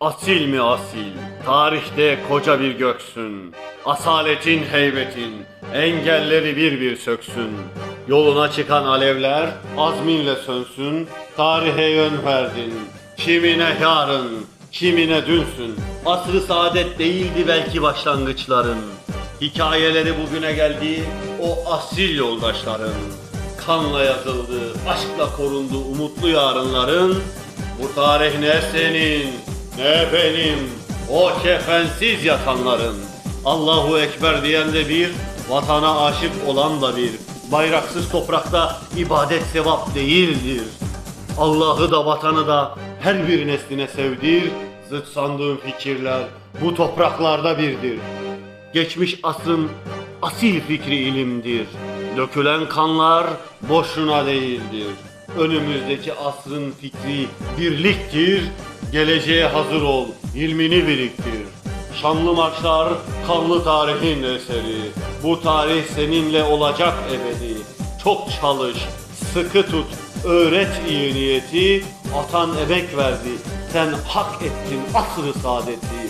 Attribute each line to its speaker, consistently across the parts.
Speaker 1: Asil mi asil, tarihte koca bir göksün. Asaletin heybetin, engelleri bir bir söksün. Yoluna çıkan alevler azminle sönsün. Tarihe yön verdin, kimine yarın, kimine dünsün. Asrı saadet değildi belki başlangıçların. Hikayeleri bugüne geldi o asil yoldaşların. Kanla yazıldı, aşkla korundu umutlu yarınların. Bu tarih ne senin, ne benim, o kefensiz yatanların. Allahu Ekber diyen de bir, vatana aşık olan da bir. Bayraksız toprakta ibadet sevap değildir. Allah'ı da vatanı da her bir nesline sevdir. Zıt sandığın fikirler bu topraklarda birdir. Geçmiş asrın asil fikri ilimdir. Dökülen kanlar boşuna değildir. Önümüzdeki asrın fikri birliktir. Geleceğe hazır ol, ilmini biriktir. Şanlı marşlar kanlı tarihin eseri. Bu tarih seninle olacak ebedi. Çok çalış, sıkı tut, öğret iyi niyeti. Atan emek verdi, sen hak ettin asrı saadeti.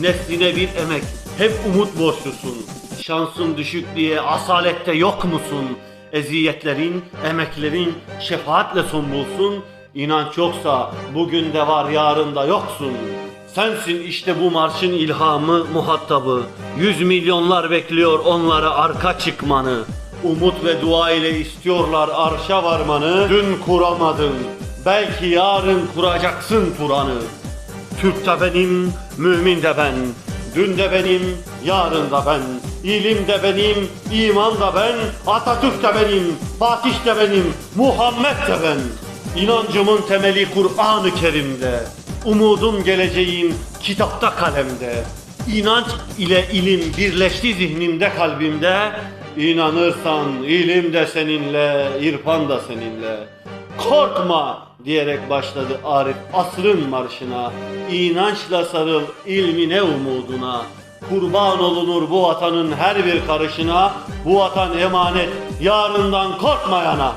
Speaker 1: Nesline bir emek, hep umut borçlusun. Şansın düşük diye asalette yok musun? Eziyetlerin, emeklerin şefaatle son bulsun. İnanç yoksa bugün de var yarın da yoksun. Sensin işte bu marşın ilhamı, muhatabı. Yüz milyonlar bekliyor onlara arka çıkmanı. Umut ve dua ile istiyorlar arşa varmanı. Dün kuramadın, belki yarın kuracaksın Kur'an'ı. Türk de benim, mümin de ben. Dün de benim, yarın da ben. İlim de benim, iman da ben. Atatürk de benim, Fatih de benim, Muhammed de ben. İnancımın temeli Kur'an-ı Kerim'de. Umudum geleceğim kitapta kalemde. İnanç ile ilim birleşti zihnimde kalbimde. İnanırsan ilim de seninle, irfan da seninle. Korkma diyerek başladı Arif asrın marşına. İnançla sarıl ilmine umuduna. Kurban olunur bu vatanın her bir karışına. Bu vatan emanet yarından korkmayana.